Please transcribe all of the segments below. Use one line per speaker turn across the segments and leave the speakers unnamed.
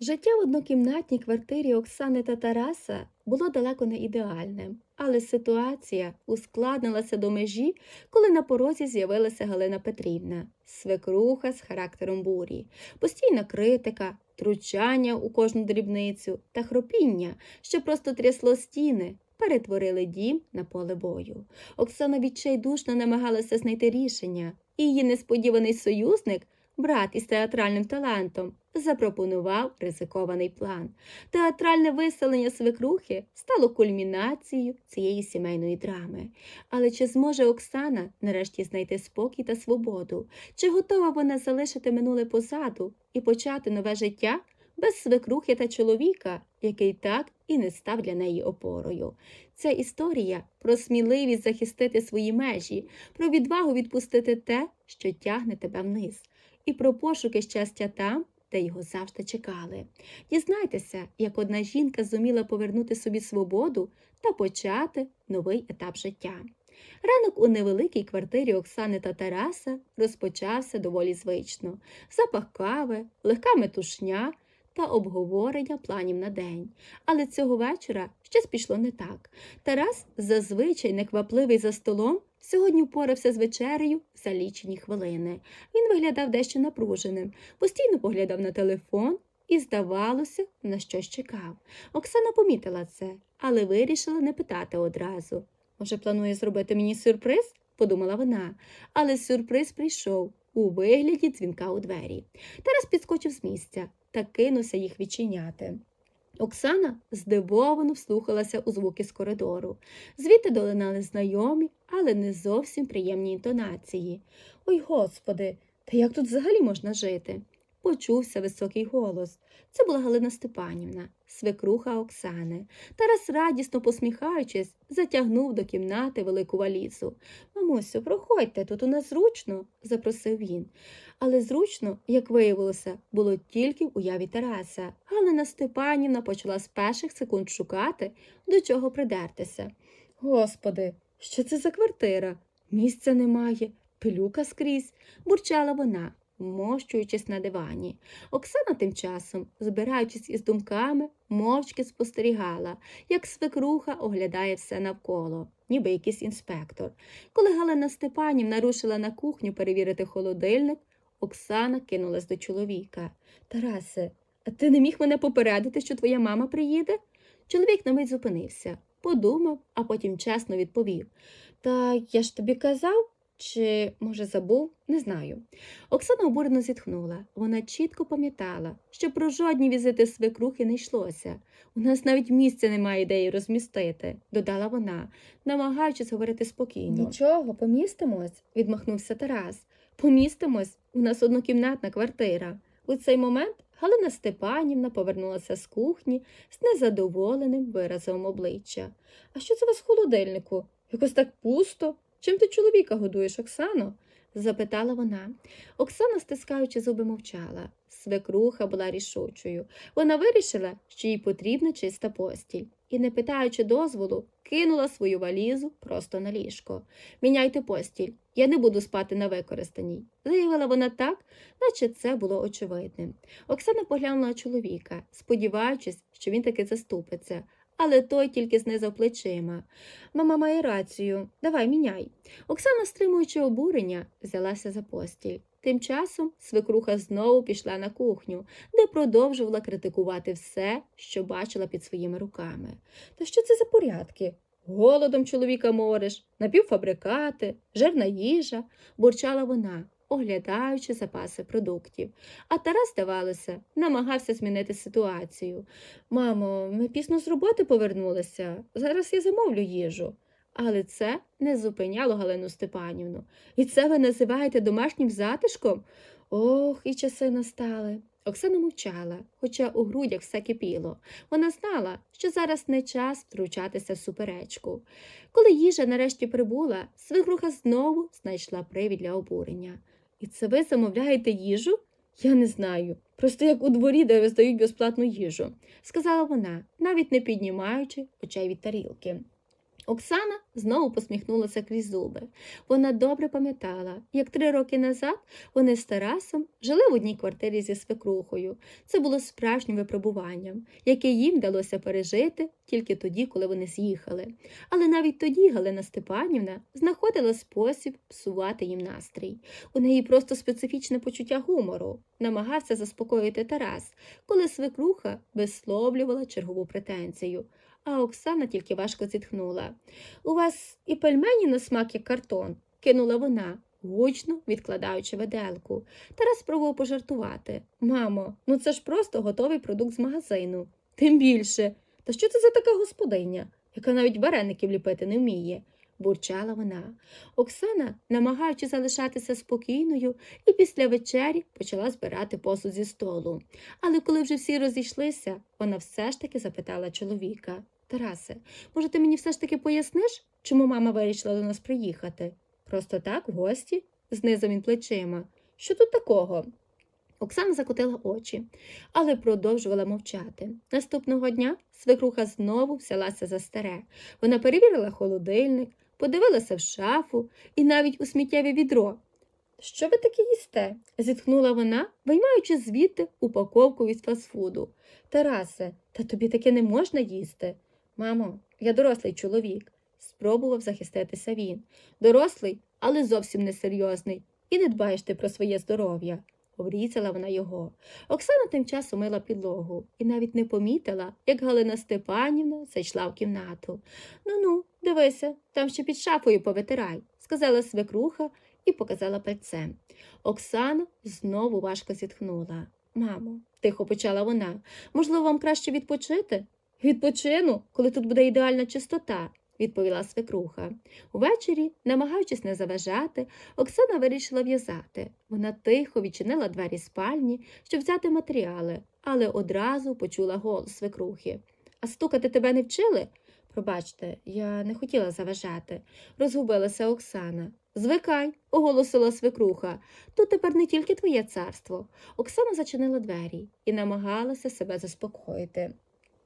Життя в однокімнатній квартирі Оксани та Тараса було далеко не ідеальним, але ситуація ускладнилася до межі, коли на порозі з'явилася Галина Петрівна, свекруха з характером бурі, постійна критика, тручання у кожну дрібницю та хропіння, що просто трясло стіни. Перетворили дім на поле бою. Оксана відчайдушно намагалася знайти рішення, і її несподіваний союзник брат із театральним талантом, запропонував ризикований план. Театральне виселення свекрухи стало кульмінацією цієї сімейної драми. Але чи зможе Оксана нарешті знайти спокій та свободу? Чи готова вона залишити минуле позаду і почати нове життя без свекрухи та чоловіка, який так і не став для неї опорою? Ця історія про сміливість захистити свої межі, про відвагу відпустити те, що тягне тебе вниз і про пошуки щастя там, де його завжди чекали. Дізнайтеся, як одна жінка зуміла повернути собі свободу та почати новий етап життя. Ранок у невеликій квартирі Оксани та Тараса розпочався доволі звично. Запах кави, легка метушня та обговорення планів на день. Але цього вечора щось пішло не так. Тарас, зазвичай неквапливий за столом, сьогодні впорався з вечерею за лічені хвилини. Він виглядав дещо напруженим, постійно поглядав на телефон і, здавалося, на щось чекав. Оксана помітила це, але вирішила не питати одразу. Може, планує зробити мені сюрприз? подумала вона, але сюрприз прийшов у вигляді дзвінка у двері. Тарас підскочив з місця та кинувся їх відчиняти. Оксана здивовано вслухалася у звуки з коридору. Звідти долинали знайомі, але не зовсім приємні інтонації. Ой, господи, та як тут взагалі можна жити? Почувся високий голос. Це була Галина Степанівна, свекруха Оксани. Тарас, радісно посміхаючись, затягнув до кімнати велику валізу. Мамусю, проходьте, тут у нас зручно, запросив він. Але зручно, як виявилося, було тільки в уяві Тараса. Галина Степанівна почала з перших секунд шукати, до чого придертися. Господи, що це за квартира? Місця немає, пилюка скрізь, бурчала вона, мощуючись на дивані. Оксана тим часом, збираючись із думками, мовчки спостерігала, як свекруха оглядає все навколо, ніби якийсь інспектор. Коли Галина Степанівна рушила на кухню перевірити холодильник, Оксана кинулась до чоловіка. Тарасе, а ти не міг мене попередити, що твоя мама приїде? Чоловік на мить зупинився, подумав, а потім чесно відповів. Та я ж тобі казав, чи, може, забув, не знаю. Оксана обурено зітхнула. Вона чітко пам'ятала, що про жодні візити свекрухи не йшлося. У нас навіть місця немає де її розмістити, додала вона, намагаючись говорити спокійно. Нічого, помістимось, відмахнувся Тарас. Помістимось, у нас однокімнатна квартира. У цей момент Галина Степанівна повернулася з кухні з незадоволеним виразом обличчя. А що це вас в холодильнику? Якось так пусто. Чим ти чоловіка годуєш, Оксано? запитала вона. Оксана, стискаючи зуби, мовчала. Свекруха була рішучою. Вона вирішила, що їй потрібна чиста постіль, і, не питаючи дозволу, кинула свою валізу просто на ліжко. Міняйте постіль, я не буду спати на використаній, заявила вона так, наче це було очевидним. Оксана поглянула чоловіка, сподіваючись, що він таки заступиться. Але той тільки знизав плечима. Мама має рацію, давай міняй. Оксана, стримуючи обурення, взялася за постіль. Тим часом свекруха знову пішла на кухню, де продовжувала критикувати все, що бачила під своїми руками. Та що це за порядки? Голодом чоловіка мориш, напівфабрикати, жирна їжа, бурчала вона, оглядаючи запаси продуктів. А Тарас, здавалося, намагався змінити ситуацію. Мамо, ми пізно з роботи повернулися. Зараз я замовлю їжу. Але це не зупиняло Галину Степанівну. І це ви називаєте домашнім затишком? Ох, і часи настали. Оксана мовчала, хоча у грудях все кипіло. Вона знала, що зараз не час втручатися в суперечку. Коли їжа нарешті прибула, свекруха знову знайшла привід для обурення. І це ви замовляєте їжу? Я не знаю. Просто як у дворі, де роздають безплатну їжу, сказала вона, навіть не піднімаючи очей від тарілки. Оксана знову посміхнулася крізь зуби. Вона добре пам'ятала, як три роки назад вони з Тарасом жили в одній квартирі зі свекрухою. Це було справжнім випробуванням, яке їм вдалося пережити тільки тоді, коли вони з'їхали. Але навіть тоді Галина Степанівна знаходила спосіб псувати їм настрій. У неї просто специфічне почуття гумору, намагався заспокоїти Тарас, коли свекруха висловлювала чергову претензію. А Оксана тільки важко зітхнула. У вас і пельмені на смак як картон, кинула вона, гучно відкладаючи виделку. Тарас спробував пожартувати. Мамо, ну це ж просто готовий продукт з магазину. Тим більше. Та що це за така господиня, яка навіть вареників ліпити не вміє? бурчала вона. Оксана, намагаючись залишатися спокійною, і після вечері почала збирати посуд зі столу. Але коли вже всі розійшлися, вона все ж таки запитала чоловіка Тарасе, може, ти мені все ж таки поясниш, чому мама вирішила до нас приїхати? Просто так, в гості? знизав він плечима. Що тут такого? Оксана закотила очі, але продовжувала мовчати. Наступного дня свекруха знову взялася за старе. Вона перевірила холодильник, подивилася в шафу і навіть у сміттєве відро. Що ви таке їсте? зітхнула вона, виймаючи звідти упаковку від фастфуду. Тарасе, та тобі таке не можна їсти. Мамо, я дорослий чоловік, спробував захиститися він. Дорослий, але зовсім несерйозний. І не дбаєш ти про своє здоров'я. Обрізала вона його. Оксана тим часом мила підлогу і навіть не помітила, як Галина Степанівна зайшла в кімнату. Ну ну, дивися, там ще під шафою повитирай, сказала свекруха і показала пальцем. Оксана знову важко зітхнула. Мамо, тихо почала вона, можливо, вам краще відпочити? Відпочину, коли тут буде ідеальна чистота, відповіла свекруха. Увечері, намагаючись не заважати, Оксана вирішила в'язати. Вона тихо відчинила двері спальні, щоб взяти матеріали, але одразу почула голос свекрухи. А стукати тебе не вчили? Пробачте, я не хотіла заважати, розгубилася Оксана. Звикай, оголосила свекруха. Тут тепер не тільки твоє царство. Оксана зачинила двері і намагалася себе заспокоїти.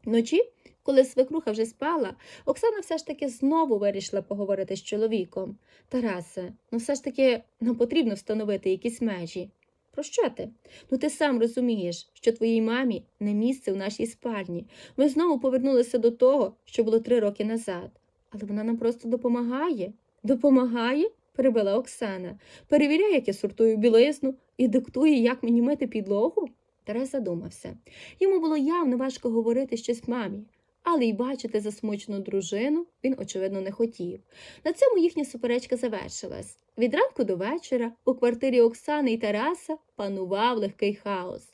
Вночі, коли свекруха вже спала, Оксана все ж таки знову вирішила поговорити з чоловіком. Тарасе, ну все ж таки нам потрібно встановити якісь межі. Про що ти? Ну ти сам розумієш, що твоїй мамі не місце в нашій спальні. Ми знову повернулися до того, що було три роки назад. Але вона нам просто допомагає. Допомагає? перебила Оксана. Перевіряє, як я сортую білизну і диктує, як мені мити підлогу. Тарас задумався. Йому було явно важко говорити щось мамі, але й бачити засмучену дружину він, очевидно, не хотів. На цьому їхня суперечка завершилась. Від ранку до вечора у квартирі Оксани і Тараса панував легкий хаос.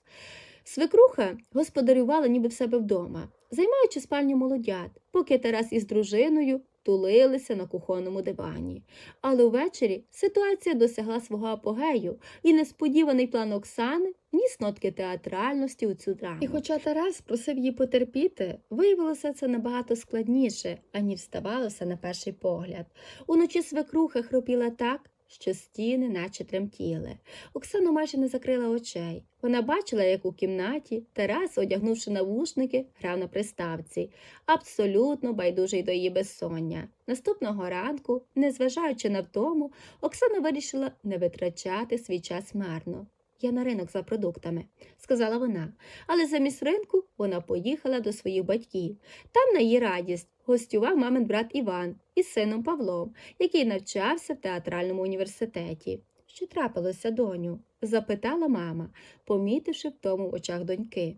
Свекруха господарювала ніби в себе вдома, займаючи спальню молодят, поки Тарас із дружиною тулилися на кухонному дивані. Але увечері ситуація досягла свого апогею, і несподіваний план Оксани вніс нотки театральності у цю драму. І хоча Тарас просив її потерпіти, виявилося це набагато складніше, аніж ставалося на перший погляд. Уночі свекруха хропіла так, що стіни наче тремтіли. Оксана майже не закрила очей. Вона бачила, як у кімнаті Тарас, одягнувши навушники, грав на приставці, абсолютно байдужий до її безсоння. Наступного ранку, незважаючи на втому, Оксана вирішила не витрачати свій час марно. Я на ринок за продуктами, сказала вона, але замість ринку вона поїхала до своїх батьків. Там, на її радість, гостював мамин брат Іван із сином Павлом, який навчався в театральному університеті. Що трапилося, доню? запитала мама, помітивши в тому в очах доньки.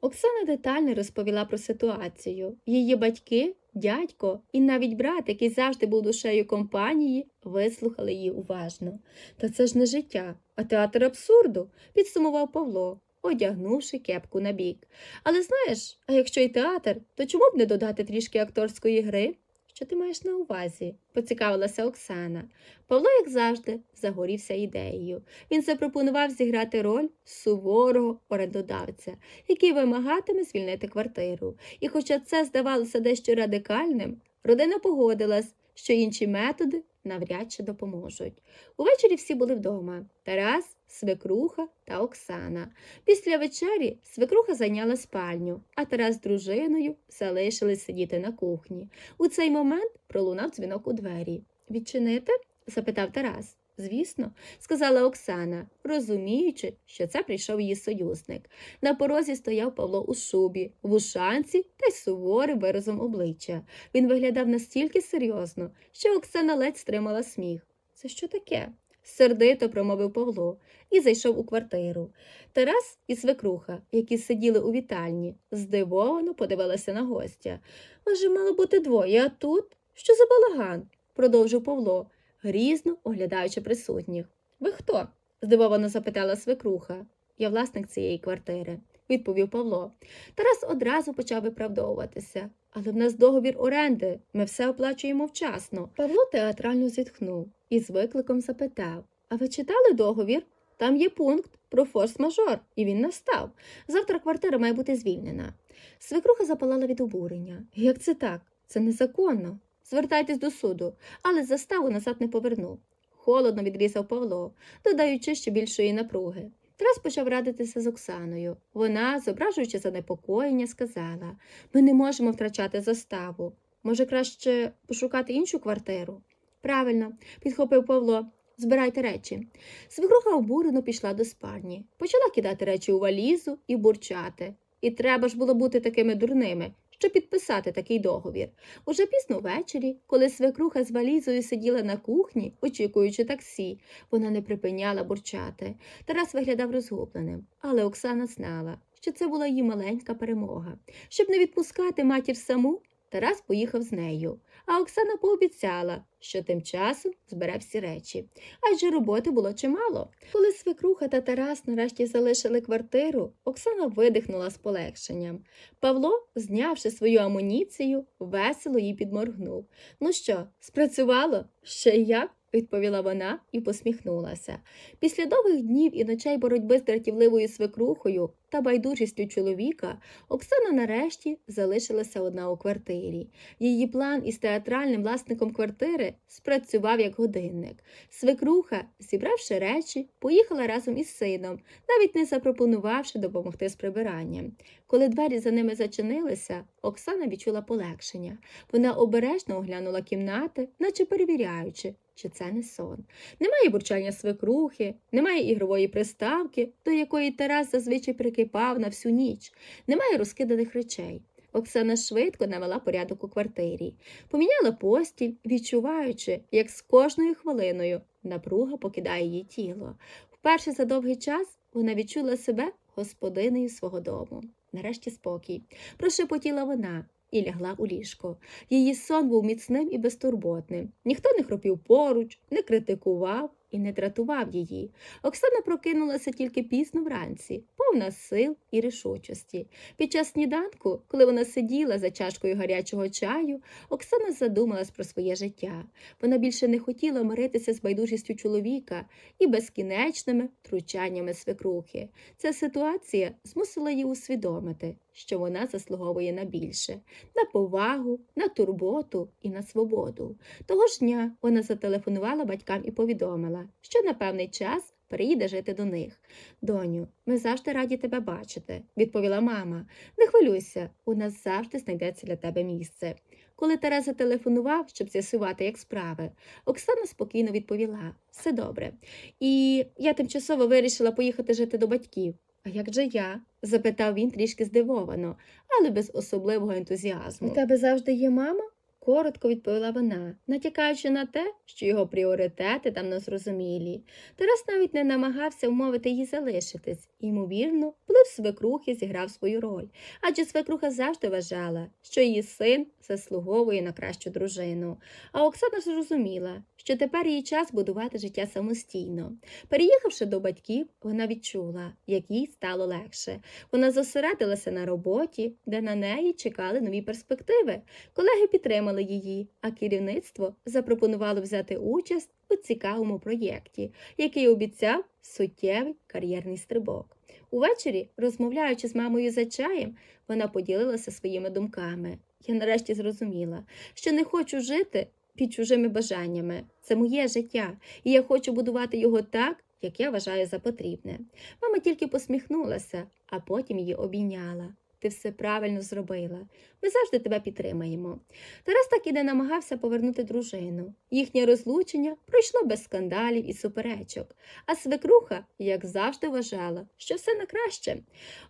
Оксана детально розповіла про ситуацію. Її батьки, дядько і навіть брат, який завжди був душею компанії, вислухали її уважно. Та це ж не життя, а театр абсурду, підсумував Павло, одягнувши кепку на бік. Але знаєш, а якщо й театр, то чому б не додати трішки акторської гри? Що ти маєш на увазі? поцікавилася Оксана. Павло, як завжди, загорівся ідеєю. Він запропонував зіграти роль суворого орендодавця, який вимагатиме звільнити квартиру. І хоча це здавалося дещо радикальним, родина погодилась, що інші методи навряд чи допоможуть. Увечері всі були вдома Тарас, свекруха та Оксана. Після вечері свекруха зайняла спальню, а Тарас з дружиною залишились сидіти на кухні. У цей момент пролунав дзвінок у двері. Відчинити? запитав Тарас. Звісно, сказала Оксана, розуміючи, що це прийшов її союзник. На порозі стояв Павло у шубі, в ушанці та й суворим виразом обличчя. Він виглядав настільки серйозно, що Оксана ледь стримала сміх. Це що таке? сердито промовив Павло і зайшов у квартиру. Тарас і свекруха, які сиділи у вітальні, здивовано подивилися на гостя. Вас же мало бути двоє, а тут? Що за балаган? продовжив Павло, грізно оглядаючи присутніх. Ви хто? здивовано запитала свекруха. Я власник цієї квартири, відповів Павло. Тарас одразу почав виправдовуватися. Але в нас договір оренди, ми все оплачуємо вчасно. Павло театрально зітхнув і з викликом запитав А ви читали договір? Там є пункт про форс-мажор, і він настав. Завтра квартира має бути звільнена. Свекруха запалала від обурення. Як це так? Це незаконно. Звертайтесь до суду, але заставу назад не поверну. Холодно відрізав Павло, додаючи ще більшої напруги. Тарас почав радитися з Оксаною. Вона, зображуючи занепокоєння, сказала ми не можемо втрачати заставу. Може, краще пошукати іншу квартиру? Правильно, підхопив Павло. Збирайте речі. Свекруха обурено пішла до спальні, почала кидати речі у валізу і бурчати. І треба ж було бути такими дурними, щоб підписати такий договір. Уже пізно ввечері, коли свекруха з валізою сиділа на кухні, очікуючи таксі, вона не припиняла бурчати. Тарас виглядав розгубленим, але Оксана знала, що це була її маленька перемога. Щоб не відпускати матір саму, Тарас поїхав з нею, а Оксана пообіцяла, що тим часом збере всі речі. Адже роботи було чимало. Коли свекруха та Тарас нарешті залишили квартиру, Оксана видихнула з полегшенням. Павло, знявши свою амуніцію, весело їй підморгнув. Ну що, спрацювало? Ще як? Відповіла вона і посміхнулася. Після довгих днів і ночей боротьби з дратівливою свекрухою та байдужістю чоловіка Оксана нарешті залишилася одна у квартирі. Її план із театральним власником квартири спрацював як годинник. Свекруха, зібравши речі, поїхала разом із сином, навіть не запропонувавши допомогти з прибиранням. Коли двері за ними зачинилися, Оксана відчула полегшення. Вона обережно оглянула кімнати, наче перевіряючи, чи це не сон. Немає бурчання свекрухи, немає ігрової приставки, до якої Тарас зазвичай прикипав на всю ніч, немає розкиданих речей. Оксана швидко навела порядок у квартирі, поміняла постіль, відчуваючи, як з кожною хвилиною напруга покидає її тіло. Вперше за довгий час вона відчула себе господинею свого дому. Нарешті спокій. Прошепотіла вона і лягла у ліжко. Її сон був міцним і безтурботним. Ніхто не хропів поруч, не критикував і не дратував її. Оксана прокинулася тільки пізно вранці, повна сил і рішучості. Під час сніданку, коли вона сиділа за чашкою гарячого чаю, Оксана задумалась про своє життя. Вона більше не хотіла миритися з байдужістю чоловіка і безкінечними втручаннями свекрухи. Ця ситуація змусила її усвідомити, що вона заслуговує на більше, на повагу, на турботу і на свободу. Того ж дня вона зателефонувала батькам і повідомила, що на певний час переїде жити до них. Доню, ми завжди раді тебе бачити, відповіла мама. Не хвилюйся, у нас завжди знайдеться для тебе місце. Коли Тарас зателефонував, щоб з'ясувати, як справи, Оксана спокійно відповіла все добре. І я тимчасово вирішила поїхати жити до батьків. А як же я? запитав він трішки здивовано, але без особливого ентузіазму. У тебе завжди є мама? Коротко відповіла вона, натякаючи на те, що його пріоритети там незрозумілі. Тарас навіть не намагався вмовити її залишитись, ймовірно, вплив свекрухи зіграв свою роль, адже свекруха завжди вважала, що її син заслуговує на кращу дружину. А Оксана зрозуміла, що тепер їй час будувати життя самостійно. Переїхавши до батьків, вона відчула, як їй стало легше. Вона зосередилася на роботі, де на неї чекали нові перспективи. Колеги підтримали її, а керівництво запропонувало взяти участь у цікавому проєкті, який обіцяв суттєвий кар'єрний стрибок. Увечері, розмовляючи з мамою за чаєм, вона поділилася своїми думками. Я нарешті зрозуміла, що не хочу жити під чужими бажаннями. Це моє життя, і я хочу будувати його так, як я вважаю за потрібне. Мама тільки посміхнулася, а потім її обійняла. Ти все правильно зробила. Ми завжди тебе підтримаємо. Тарас так і не намагався повернути дружину. Їхнє розлучення пройшло без скандалів і суперечок, а свекруха, як завжди, вважала, що все на краще.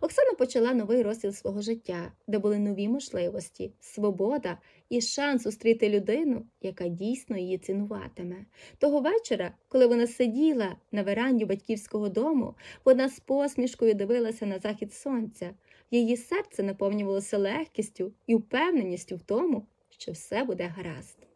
Оксана почала новий розділ свого життя, де були нові можливості, свобода і шанс зустріти людину, яка дійсно її цінуватиме. Того вечора, коли вона сиділа на веранді батьківського дому, вона з посмішкою дивилася на захід сонця. Її серце наповнювалося легкістю і впевненістю в тому, що все буде гаразд.